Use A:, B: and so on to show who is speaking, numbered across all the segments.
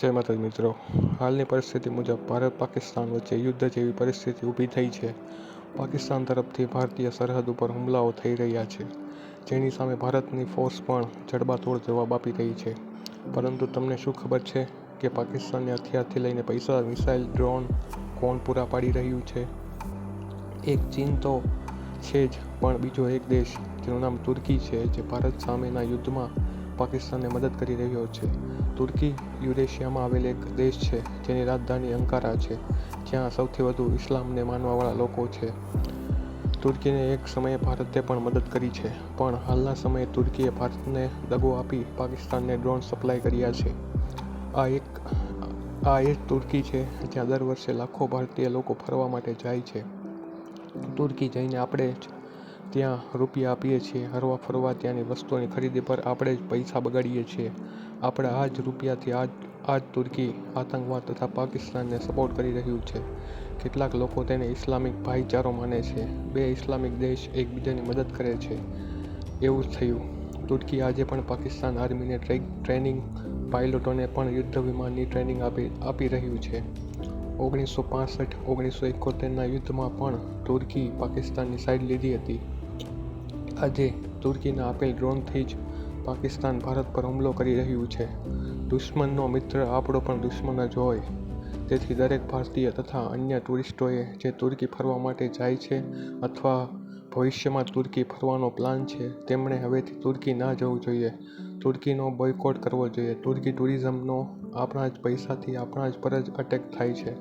A: જય માતાજી મિત્રો. હાલની પરિસ્થિતિ મુજબ ભારત પાકિસ્તાન વચ્ચે યુદ્ધ જેવી પરિસ્થિતિ ઊભી થઈ છે. પાકિસ્તાન તરફથી ભારતીય સરહદ ઉપર હુમલાઓ થઈ રહ્યા છે. જેની સામે ભારતની ફોર્સ પણ જડબાતોડ જવાબ આપી રહી છે. પરંતુ તમને શું ખબર છે કે પાકિસ્તાનને હથિયારથી લઈને પૈસા, મિસાઇલ, ડ્રોન કોણ પૂરા પાડી રહ્યું છે? એક ચીન તો છે જ, પણ બીજો એક દેશ, જેનું નામ તુર્કી છે, જે ભારત સામેના યુદ્ધમાં પાકિસ્તાનને મદદ કરી રહ્યો છે. તુર્કી યુરેશિયામાં આવેલ એક દેશ છે, જેની રાજધાની અંકારા છે. જ્યાં સૌથી વધુ ઇસ્લામને માનવાવાળા લોકો છે. તુર્કીને એક સમયે ભારતે પણ મદદ કરી છે, પણ હાલના સમયે તુર્કીએ ભારતને દગો આપી પાકિસ્તાનને ડ્રોન સપ્લાય કર્યા છે. આ એક, આ એ તુર્કી છે, જ્યાં દર વર્ષે લાખો ભારતીય લોકો ફરવા માટે જાય છે. તુર્કી જઈને આપણે ત્યાં રૂપિયા આપીએ છીએ, હરવા ફરવા ત્યાંની વસ્તુઓની ખરીદી પર આપણે જ પૈસા બગાડીએ છીએ. આપણે આ જ રૂપિયાથી આજ આ જ તુર્કી આતંકવાદ તથા પાકિસ્તાનને સપોર્ટ કરી રહ્યું છે. કેટલાક લોકો તેને ઇસ્લામિક ભાઈચારો માને છે. બે ઇસ્લામિક દેશ એકબીજાની મદદ કરે છે. એવું જ થયું. તુર્કી આજે પણ પાકિસ્તાન આર્મીને ટ્રેનિંગ પાયલોટોને પણ યુદ્ધ વિમાનની ટ્રેનિંગ આપી આપી રહ્યું છે. ઓગણીસો પાસઠ, ઓગણીસો એકોતેરના યુદ્ધમાં પણ તુર્કી પાકિસ્તાનની સાઈડ લીધી હતી. આજે તુર્કીના આપેલ ડ્રોનથી જ પાકિસ્તાન ભારત પર હુમલો કરી રહ્યું છે. દુશ્મનનો મિત્ર આપણો પણ દુશ્મન જ હોય. તેથી દરેક ભારતીય તથા અન્ય ટુરિસ્ટોએ જે તુર્કી ફરવા માટે જાય છે અથવા ભવિષ્યમાં તુર્કી ફરવાનો પ્લાન છે, તેમણે હવેથી તુર્કી ના જવું જોઈએ. તુર્કીનો બોયકોટ કરવો જોઈએ. તુર્કી ટુરિઝમનો આપણા જ પૈસાથી આપણા જ પર જ અટેક થાય છે.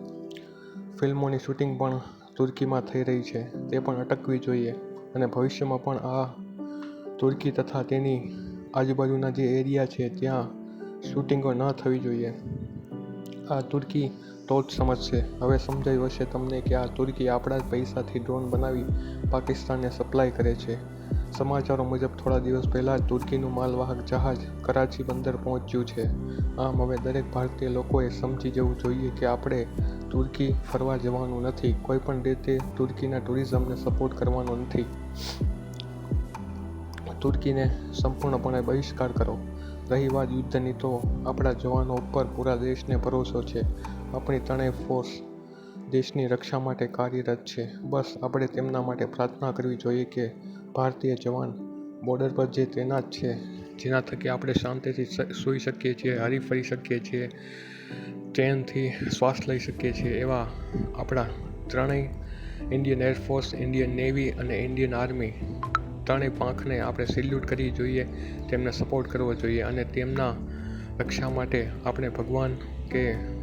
A: ફિલ્મોની શૂટિંગ પણ તુર્કીમાં થઈ રહી છે. તે પણ અટકવી જોઈએ. અને ભવિષ્યમાં પણ આ તુર્કી તથા તેની આજુબાજુના જે એરિયા છે, ત્યાં શૂટિંગો ન થવી જોઈએ. આ તુર્કી તો જ સમજશે. હવે સમજાયું હશે તમને કે આ તુર્કી આપણા જ પૈસાથી ડ્રોન બનાવી પાકિસ્તાનને સપ્લાય કરે છે. સમાચારો મુજબ થોડા દિવસ પહેલાં જ તુર્કીનું માલવાહક જહાજ કરાચી બંદર પહોંચ્યું છે. આમ હવે દરેક ભારતીય લોકોએ સમજી જવું જોઈએ કે આપણે તુર્કી ફરવા જવાનું નથી. કોઈ પણ રીતે તુર્કીના ટુરિઝમને સપોર્ટ કરવાનો નથી. તુર્કીને સંપૂર્ણપણે બહિષ્કાર કરો. રહી વાત યુદ્ધની તો આપણા જવાનો ઉપર પૂરા દેશને ભરોસો છે. આપણી ત્રણેય ફોર્સ દેશની રક્ષા માટે કાર્યરત છે. બસ, આપણે તેમના માટે પ્રાર્થના કરવી જોઈએ કે ભારતીય જવાન બોર્ડર પર જે તૈનાત છે, જેના થકી આપણે શાંતિથી સૂઈ શકીએ છીએ, હરી ફરી શકીએ છીએ ચેનથી શ્વાસ લઈ શકીએ છીએ એવા આપણા ત્રણેય Indian air force Indian navy અને ઇન્ડિયન આર્મી ત્રણેય પાંખને આપણે સેલ્યુટ કરવી જોઈએ, તેમને સપોર્ટ કરવો જોઈએ અને તેમના રક્ષા માટે આપણે ભગવાન કે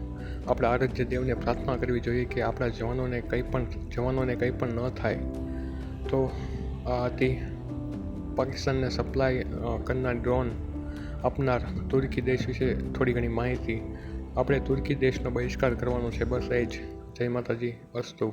A: આપણા આરાધ્ય દેવને પ્રાર્થના કરવી જોઈએ કે આપણા જવાનોને કંઈ પણ, જવાનોને કંઈ પણ ન થાય, તો આ હતી પાકિસ્તાનને સપ્લાય કરનાર ડ્રોન આપનાર તુર્કી દેશ વિશે થોડી ઘણી માહિતી. આપણે તુર્કી દેશનો બહિષ્કાર કરવાનો છે, બસ એ જ. જય માતાજી, અસ્તુ.